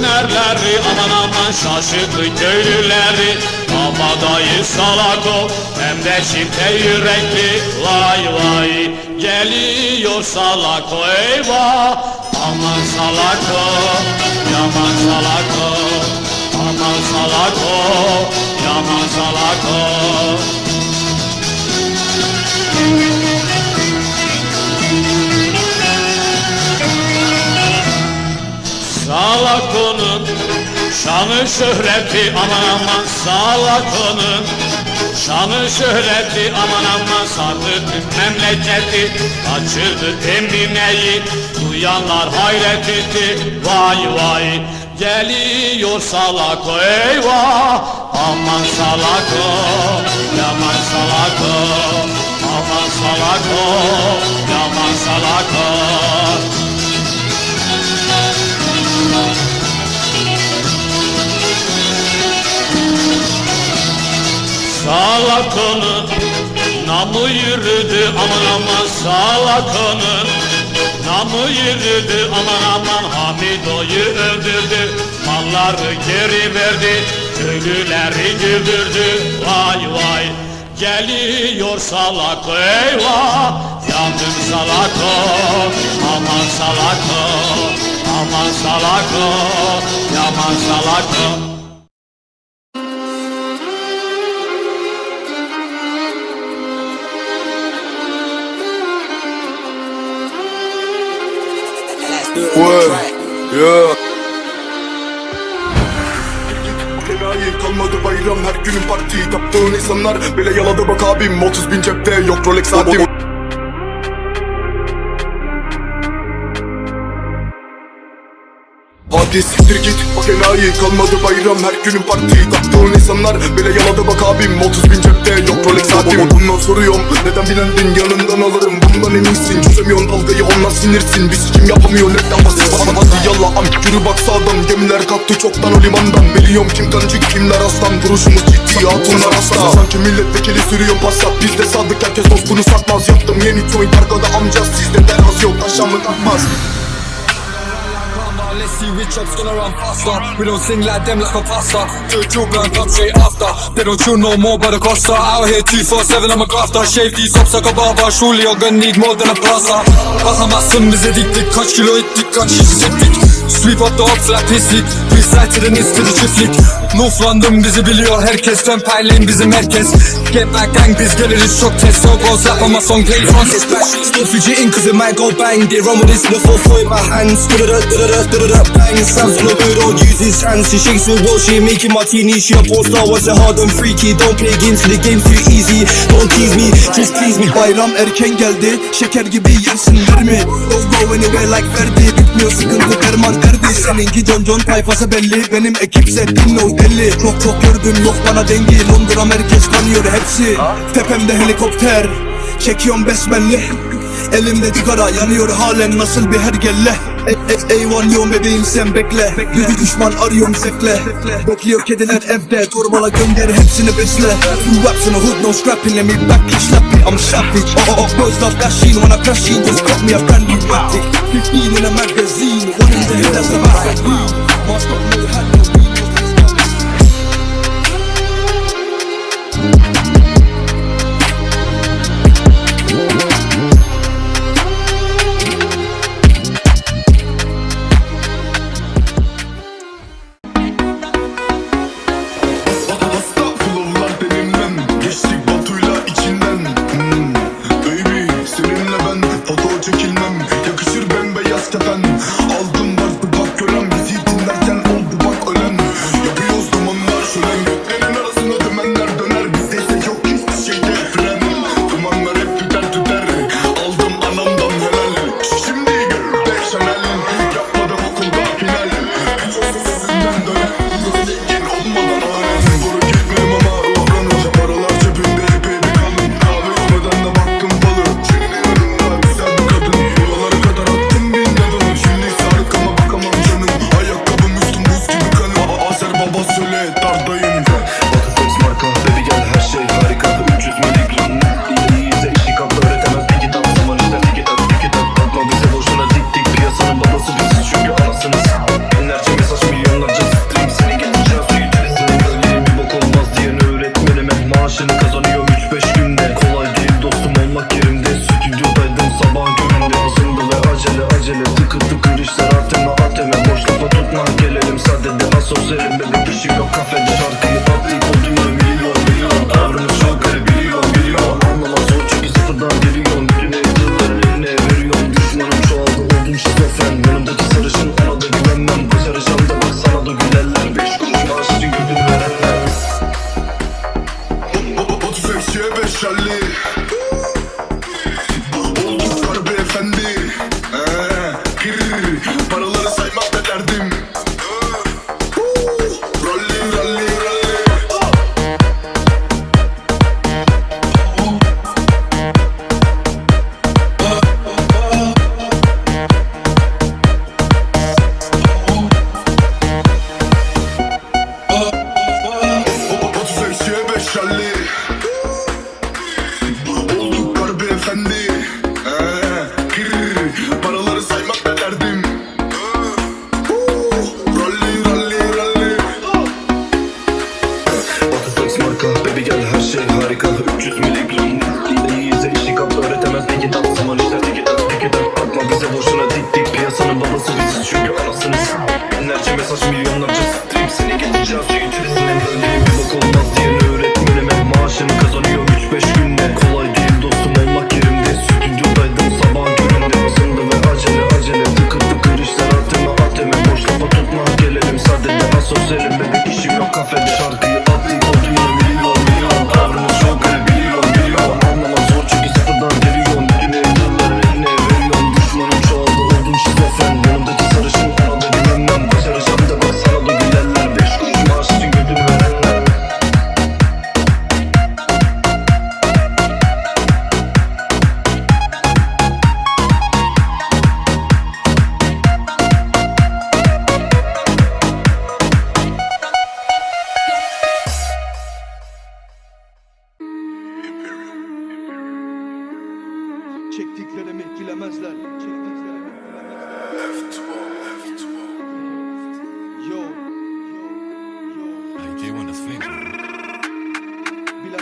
Hünerleri aman aman şaşırttı köylüleri. Kabadayı salak ol hem de çifte yürekli. Vay vay geliyor salak o eyvah! Aman salak o yaman salak o Aman salak o yaman salak o şanı şöhreti aman aman Salakonun şanı şöhreti aman aman Sardı tüm memleketi. Kaçırdı emineyi Duyanlar hayret etti. Vay vay Geliyor salako eyvah. Aman salako yaman salako Aman salako yaman salako Salakonun namı yürüdü aman aman Salakonun namı yürüdü aman aman Hamido'yu öldürdü. Malları geri verdi köylüleri güldürdü. Vay vay Geliyor salako eyvah. Yandım salako aman salako aman salako yaman salako What? Yeah. Enayi kalmadı bayram her günün parti Taptığın insanlar bile yaladı bak abim 30 bin cepte yok Rolex saatim Hadi siktir git bak enayi kalmadı bayram her günün parti Taptığın insanlar. Bile yaladı bak abim 30 bin cepte yok Rolex saatim. Bundan soruyorum neden bilendin yanından alırım. Bundan eminsin çözemiyorsun dalgayı onlar sinirsin. Biz kim yapamıyor netten basit Hadi yallah am yürü bak sağdan. Gemiler kalktı çoktan o limandan. Biliyorum kim kancık kimler aslan. Duruşumuz ciddi hatunlar aslan Sanki milletvekili sürüyor passat. Bizde sadık herkes dostunu satmaz. Yaptım yeni joint arkada amca Sizde deraz yok aşağımı takmaz Let's see which ups gonna run faster. We don't sing like them like a pastor. Choo gun come straight after. They don't chew no more but a costa. Out here 247 I'm a grafter. Shave these ups like a barber. Surely you're gonna need more than a plaster. Bakamazsın bize diktik. Kaç kilo ettik kaç iş. Sweep up the ops like pislik. To the çiftlik. Nuflandım bizi biliyor herkes. Temperleyin bizim herkes. Get back gang biz geliriz çok test. So goes up on my song play Francis Bash. İt might go bang with this in the full flow in my hands Da-da-da, da-da-da, da-da-da, bang Sam's on the weirdo, use his hands She shakes the world, she making martini She a porn star, wants it hard and freaky Don't play games, the game's too easy Don't tease me, just please me Bayram erken geldi, şeker gibi yersinler mi? Don't go anywhere like Ferdi Bitmiyor sıkıntı derman erdi Seninki John John tayfası belli. Benim ekipse dinlo belli Çok çok gördüm yok bana dengi. Londra merkez tanıyor hepsi. Tepemde helikopter. Çekiyorum besbelli Elimde sigara yanıyor halen nasıl bir hergelle? E, e, Eyvan yoğun bebeğim sen bekle. Bir düşman arıyorum zevkle Bekliyor kediler evde Torbala gönder hepsini besle. Two raps in the hood no scrapping Let me back it slappy. I'm savage. Oh oh Birds love dashing When I crash in. Just got me a brand new matic 15 in a magazine One in the head as a magazine. Mask up no hat live.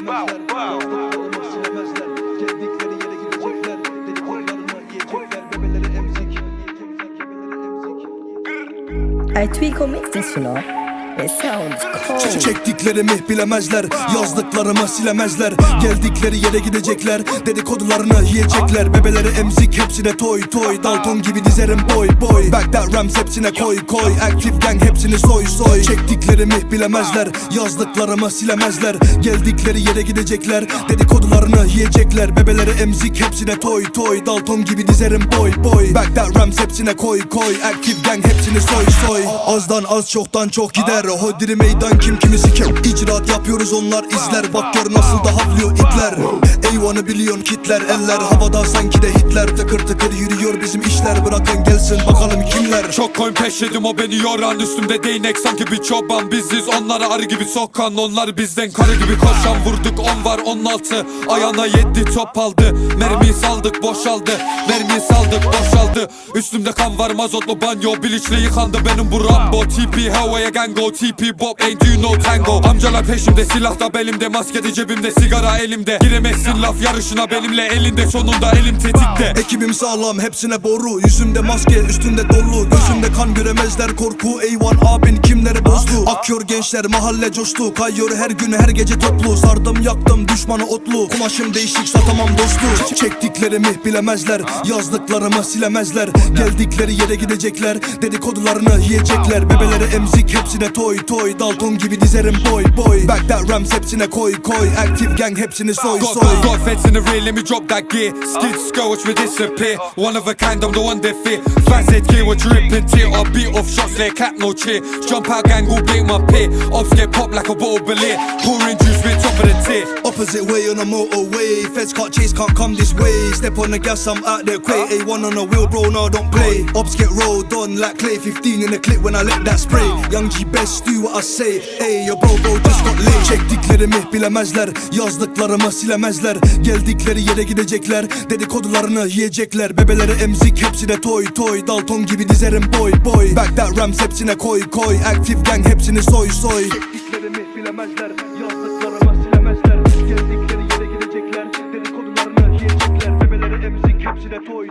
Bilemezler Yaptıklarımı silemezler Geldikleri yere gidecekler Dedikodularımı yiyecekler Bebeleri emzik Bebeleri emzik I Çektiklerimi bilemezler Yazdıklarımı silemezler. Geldikleri yere gidecekler Dedikodularını yiyecekler. Bebeleri emzik hepsine toy toy. Dalton gibi dizerim boy boy. That rams hepsine koy koy. Active gang hepsini soy soy. Çektiklerimi bilemezler Yazdıklarımı silemezler. Geldikleri yere gidecekler Dedikodularını yiyecekler. Bebeleri emzik hepsine toy toy. Dalton gibi dizerim boy boy. That rams hepsine koy koy. Active gang hepsini soy soy. Azdan az çoktan çok gider Hodri meydan kim kimi siker İcraat yapıyoruz onlar izler Bak gör nasıl da havlıyor itler. Eyvanı biliyon kitler Eller. Havada sanki de Hitler. Tıkır tıkır yürüyor bizim işler. Bırakın gelsin bakalım kimler. Çok koyun peşledim o beni yoran. Üstümde değnek sanki bir çoban. Biziz onlara arı gibi sokan. Onlar bizden karı gibi koşan. Vurduk on var on altı. Ayağına yedi top aldı. Mermiyi saldık boşaldı. Mermiyi saldık boşaldı. Üstümde kan var mazotlu banyo. Bilinçle yıkandı benim bu Rambo. TP havaya gango TP Bob ain't you no tango? Amcalar peşimde silah da belimde Maskede cebimde sigara elimde. Giremezsin laf yarışına benimle elinde Sonunda elim tetikte. Ekibim sağlam hepsine boru. Yüzümde maske üstümde dolu. Gözümde kan göremezler korku. Eyvan abin kimleri bozdu? Akıyor gençler mahalle coştu. Kayıyor her gün her gece toplu. Sardım yaktım düşmanı otlu. Kumaşım değişik satamam dostu. Çektiklerimi bilemezler. Yazdıklarımı silemezler. Geldikleri yere gidecekler. Dedikodularını yiyecekler. Bebeleri emzik hepsine toy toy Dalton gibi dizerim boy boy. Back that rams hepsine koy koy. Active gang hepsini soy Got, soy. got, got feds in the rear, let me drop that gear. Skid watch me disappear. One of a kind, I'm the one they fear. Facet gear, we're dripping tear. I beat off shots, let cap no cheer. Jump out gang, all blink my peer. Ops get popped like a bottle beer Pouring juice, with top of the tier. Opposite way on a motorway. Feds can't chase, can't come this way. Step on the gas, I'm out there quick. A1 on a wheel, bro, no, don't play. Ops get rolled on like clay. 15 in the clip when I let that spray. Young G best, do what I say. Hey, your bro, bro, just got laid. Çektiklerimi bilemezler. Yazdıklarımı silemezler. Geldikleri yere gidecekler. Dedikodularını yiyecekler. Bebeleri emzik, hepsine toy toy. Dalton gibi dizerim boy boy. Back that rams hepsine koy koy. Active gang hepsini soy soy. Çektiklerimi bilemezler Yazdıklarımı silemezler Geldikleri yere gidecekler Dedikodularını yiyecekler Bebeleri emzik hepsine toy